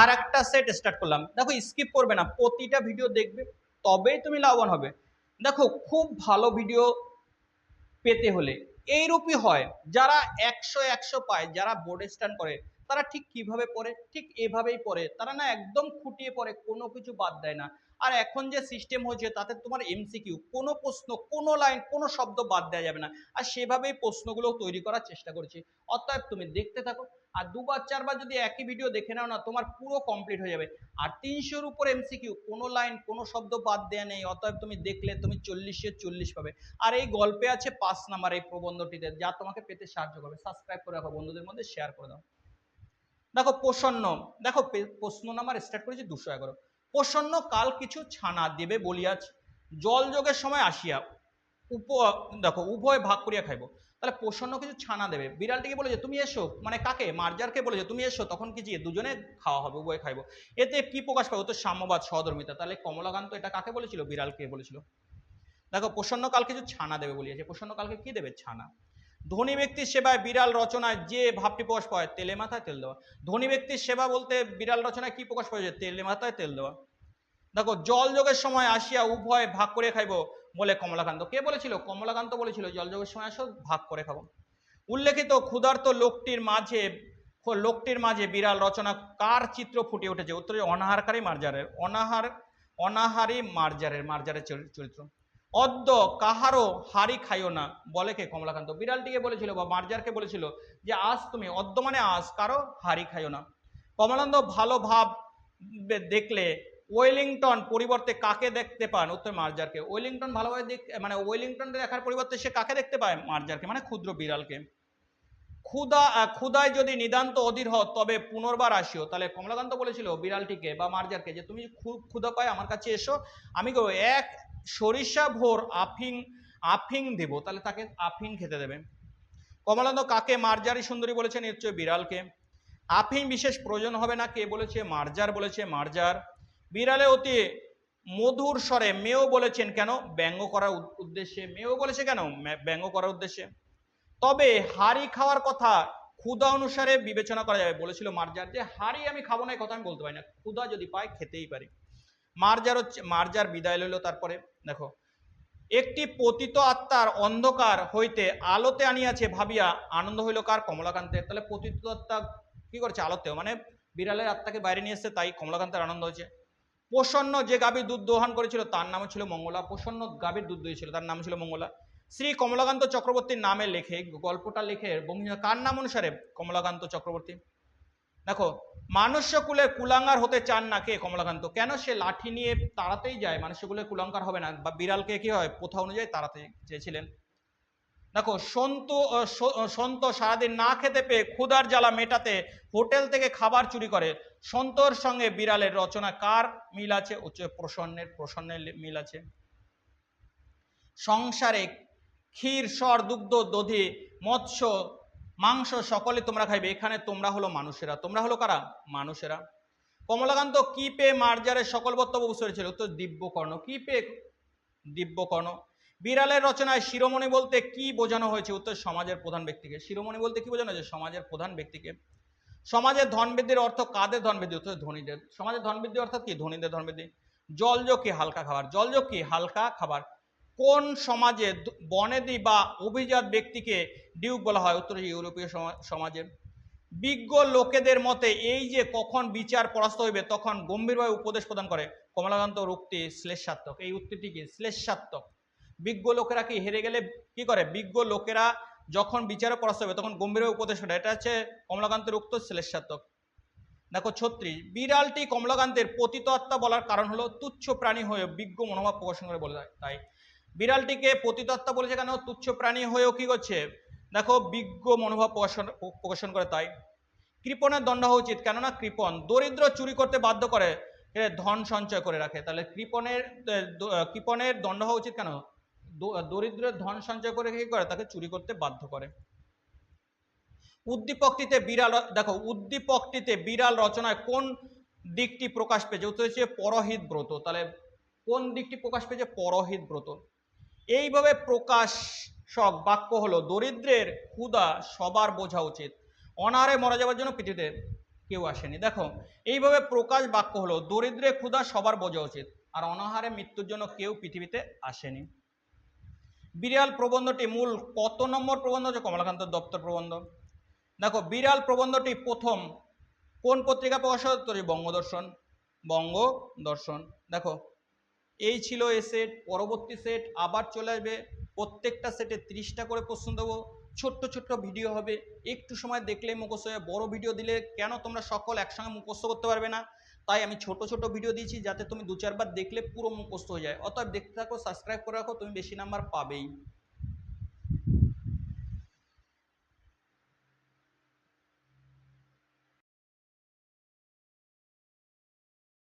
আর একটা set start করলাম। দেখো স্কিপ করবে না, প্রতিটা ভিডিও দেখবে, তবেই তুমি লাভবান হবে। দেখো, খুব ভালো ভিডিও পেতে হলে, এইরূপই হয়, যারা একশো একশো পায়, যারা বোর্ডে স্ট্যান্ড করে তারা ঠিক কীভাবে পড়ে? ঠিক এভাবেই পড়ে। তারা না একদম খুঁটিয়ে পড়ে, কোনো কিছু বাদ দেয় না। আর এখন যে সিস্টেম হয়েছে, তাতে তোমার এমসিকিউ কোনো প্রশ্ন, কোনো লাইন কোনো শব্দ বাদ দেওয়া যাবে না। আর সেভাবেই প্রশ্নগুলো তৈরি করার চেষ্টা করছি। অতএব তুমি দেখতে থাকো। আর দুবার, চারবার যদি একই ভিডিও দেখে নাও না, তোমার পুরো কমপ্লিট হয়ে যাবে। আর তিনশোর উপর এমসিকিউ কোনো লাইন কোনো শব্দ বাদ দেওয়া নেই। অতএব তুমি দেখলে তুমি চল্লিশে চল্লিশ পাবে। আর এই গল্পে আছে পাঁচ নাম্বার এই প্রবন্ধটিতে, যা তোমাকে পেতে সাহায্য করবে। সাবস্ক্রাইব করে রাখো বন্ধুদের মধ্যে শেয়ার করে দাও। দেখো প্রসন্ন, দেখো প্রশ্ন নাম্বার স্টার্ট করেছি দুশো এগারো। প্রসন্ন, কাল কিছু ছানা দেবে বলিয়াছ। জল যোগের সময় আসিয়া উপ, দেখো উভয় ভাগ করিয়া খাইব। তাহলে প্রসন্ন কিছু ছানা দেবে। বিড়ালটিকে বলেছে, তুমি এসো। মানে কাকে? মার্জারকে বলেছে, তুমি এসো, তখন কি যে দুজনে খাওয়া হবে, উভয় খাইব। এতে কি প্রকাশ পাবে তো সাম্যবাদ, সহধর্মিতা। তাহলে কমলাকান্ত এটা কাকে বলেছিল? বিড়ালকে বলেছিল। দেখো প্রসন্নকাল কিছু ছানা দেবে বলিয়াছে। প্রসন্ন কালকে কি দেবে? ছানা। ধনী ব্যক্তির সেবায় বিড়াল রচনায় যে ভাবটি প্রকাশ পায়, তেলে মাথায় তেল দেওয়া। ধনী ব্যক্তির সেবা বলতে বিড়াল রচনায় কি প্রকাশ পায় যে তেলে মাথায় তেল দেওয়া। দেখো, জল যোগের সময় আসিয়া উভয় ভাগ করে খাইব বলে কমলাকান্ত। কে বলেছিল? কমলাকান্ত বলেছিল, জল যোগের সময় আসো, ভাগ করে খাব। উল্লেখিত ক্ষুধার্ত লোকটির মাঝে লোকটির মাঝে বিড়াল রচনা কার চিত্র ফুটে উঠেছে? উত্তরে অনাহারকারী মার্জারের, অনাহার, অনাহারী মার্জারের মার্জারের চরিত্র। অদ্য কাহারও হাড়ি খাইও না, বলে কে কমলাকান্ত? বিড়ালটিকে বলেছিল বা মার্জারকে বলেছিল যে, আজ তুমি অদ্য মানে আজ কারও হাড়ি খাইও না। কমলানন্দ ভালো ভাব দেখলে ওয়েলিংটন পরিবর্তে কাকে দেখতে পান? উত্তর, মার্জারকে। ওয়েলিংটন ভালোভাবে দেখ মানে ওয়েলিংটন দেখার পরিবর্তে সে কাকে দেখতে পায়? মার্জারকে মানে ক্ষুদ্র বিড়ালকে। ক্ষুদা ক্ষুদায় যদি নিদান্ত অধীর হও, তবে পুনর্বার আসিও। তাহলে কমলাকান্ত বলেছিল বিড়ালটিকে বা মার্জারকে যে, তুমি ক্ষুদা পায়, আমার কাছে এসো। আমি গো এক সরিষা ভোর আফিং আফিং দেব। তাহলে তাকে আফিং খেতে দেবে কমলানন্দ কাকে? মার্জারি সুন্দরী বলেছেন নিশ্চয় বিড়ালকে। আফিং বিশেষ প্রয়োজন হবে না, কে বলেছে? মার্জার বলেছে, মার্জার। বিড়ালে অতি মধুর স্বরে মেয়েও বলেছেন, কেন? ব্যঙ্গ করার উদ্দেশ্যে। মেয়েও বলেছে, কেন? ব্যঙ্গ করার উদ্দেশ্যে। তবে হাড়ি খাওয়ার কথা ক্ষুদা অনুসারে বিবেচনা করা যাবে। বলেছিল মার্জার যে, হাড়ি আমি খাব না কথা আমি বলতে পারি না। ক্ষুদা যদি পাই খেতেই পারি। মার্জার হচ্ছে, মার্জার বিদায় লইল তারপরে, দেখো, একটি পতিত আত্মার অন্ধকার হইতে আলোতে আনিয়াছে ভাবিয়া আনন্দ হইল কার? কমলাকান্তের। তাহলে পতিত আত্মা কি করছে? আলোতেও মানে বিড়ালের আত্মাকে বাইরে নিয়ে এসছে, তাই কমলাকান্তের আনন্দ হয়েছে। প্রসন্ন যে গাভীর দুধ দোহান করেছিল, তার নাম ছিল মঙ্গলা। প্রসন্ন গাভীর দুধ দিয়েছিল তার নাম ছিল মঙ্গলা। শ্রী কমলাকান্ত চক্রবর্তীর নামে লেখে, গল্পটা লেখে কার নাম অনুসারে কমলাকান্ত চক্রবর্তী। দেখো মানুষ্যকুলের কুলাঙ্গার হতে চান না কে কমলাকান্ত? কেন সে লাঠি নিয়ে তাড়াতেই যায়? মানুষ্যকুলের কুলাঙ্কার হবে না। বা বিড়ালকে কি হয়? প্রথা অনুযায়ী তাড়াতে চেয়েছিলেন। দেখো, সন্ত সন্ত সারাদিন না খেতে পেয়ে ক্ষুধার জ্বালা মেটাতে হোটেল থেকে খাবার চুরি করে। সন্তর সঙ্গে বিড়ালের রচনা কার মিল আছে? উচ্চ প্রসন্নের প্রসন্নের মিল আছে। সংসারে ক্ষীর স্বর দুগ্ধ, দধি, মৎস্য, মাংস সকলে তোমরা খাইবে। এখানে তোমরা হলো মানুষেরা। তোমরা হলো কারা? মানুষেরা। কমলাকান্ত, কি পেয়ে মার্জারের সকল বক্তব্য বুঝতে পেরেছিল? উত্তর, দিব্যকর্ণ। কি পেয়ে দিব্যকর্ণ? বিড়ালের রচনায় শিরোমণি বলতে কি বোঝানো হয়েছে? উত্তর, সমাজের প্রধান ব্যক্তিকে। শিরোমণি বলতে কি বোঝানো হয়েছে? সমাজের প্রধান ব্যক্তিকে। সমাজের ধনবৃদ্ধির অর্থ কাদের ধনবৃদ্ধি? উত্তর, ধনীদের। সমাজের ধনবৃদ্ধি অর্থাৎ কি? ধনীদের ধনবৃদ্ধি। জলযোগ কি? হালকা খাবার। জলযোগ কি? হালকা খাবার। কোন সমাজে বনেদি বা অভিজাত ব্যক্তিকে ডিউক বলা হয়? উত্তর ইউরোপীয় সমা- সমাজে বিজ্ঞ লোকেদের মতে এই যে কখন বিচার পরাস্ত হইবে, তখন গম্ভীরভাবে উপদেশ প্রদান করে কমলাকান্ত উক্তি শ্লেষাত্মক। এই উক্তিটি কি? শ্লেষাত্মক। বিজ্ঞ লোকেরা কি হেরে গেলে কি করে? বিজ্ঞ লোকেরা যখন বিচারে পরাস্ত হবে তখন গম্ভীরভাবে উপদেশ করে। এটা হচ্ছে কমলাকান্তের উক্ত শ্লেষাত্মক। দেখো ছত্রিশ। বিড়ালটি কমলাকান্তের পতিত আত্মা বলার কারণ হলো তুচ্ছ প্রাণী হয়ে বিজ্ঞ মনোভাব প্রকাশ করে বলে তাই বিড়ালটিকে পতিতত্তা বলেছে কেন? তুচ্ছ প্রাণী হয়েও কি করছে? দেখো, বিজ্ঞ মনোভাব প্রকাশন প্রকাশন করে তাই। কৃপণের দণ্ড হওয়া উচিত, কেননা কৃপণ দরিদ্র চুরি করতে বাধ্য করে ধন সঞ্চয় করে রাখে। তাহলে কৃপণের কৃপণের দণ্ড হওয়া উচিত কেন? দরিদ্রের ধন সঞ্চয় করে কি করে? তাকে চুরি করতে বাধ্য করে। উদ্দীপকটিতে বিড়াল, দেখো, উদ্দীপকটিতে বিড়াল রচনায় কোন দিকটি প্রকাশ পেয়েছে? উত্তর হচ্ছে পরহিত ব্রত। তাহলে কোন দিকটি প্রকাশ পেয়েছে? পরহিত ব্রত। এইভাবে প্রকাশক বাক্য হলো, দরিদ্রের ক্ষুদা সবার বোঝা উচিত। অনারে মরা যাওয়ার জন্য পৃথিবীতে কেউ আসেনি। দেখো, এইভাবে প্রকাশ বাক্য হলো দরিদ্রে ক্ষুধা সবার বোঝা উচিত, আর অনাহারে মৃত্যুর জন্য কেউ পৃথিবীতে আসেনি। বিড়াল প্রবন্ধটি মূল কত নম্বর প্রবন্ধ হচ্ছে? কমলাকান্ত দপ্তর প্রবন্ধ। দেখো, বিড়াল প্রবন্ধটি প্রথম কোন পত্রিকা প্রকাশ বঙ্গদর্শন। বঙ্গদর্শন। দেখো এই ছিল এ সেট পরবর্তী সেট আবার চলে আসবে। প্রত্যেকটা সেটে ত্রিশটা করে প্রশ্ন দেবো। ছোট্ট ছোট্ট ভিডিও হবে। একটু সময় দেখলেই মুখস্থ হয়ে বড় ভিডিও দিলে কেন তোমরা সকল একসঙ্গে মুখস্থ করতে পারবে না? তাই আমি ছোট ছোট ভিডিও দিয়েছি যাতে তুমি দু, চারবার দেখলে পুরো মুখস্থ হয়ে যায়। অতএব দেখতে থাকো সাবস্ক্রাইব করে রাখো, তুমি বেশি নাম্বার পাবেই।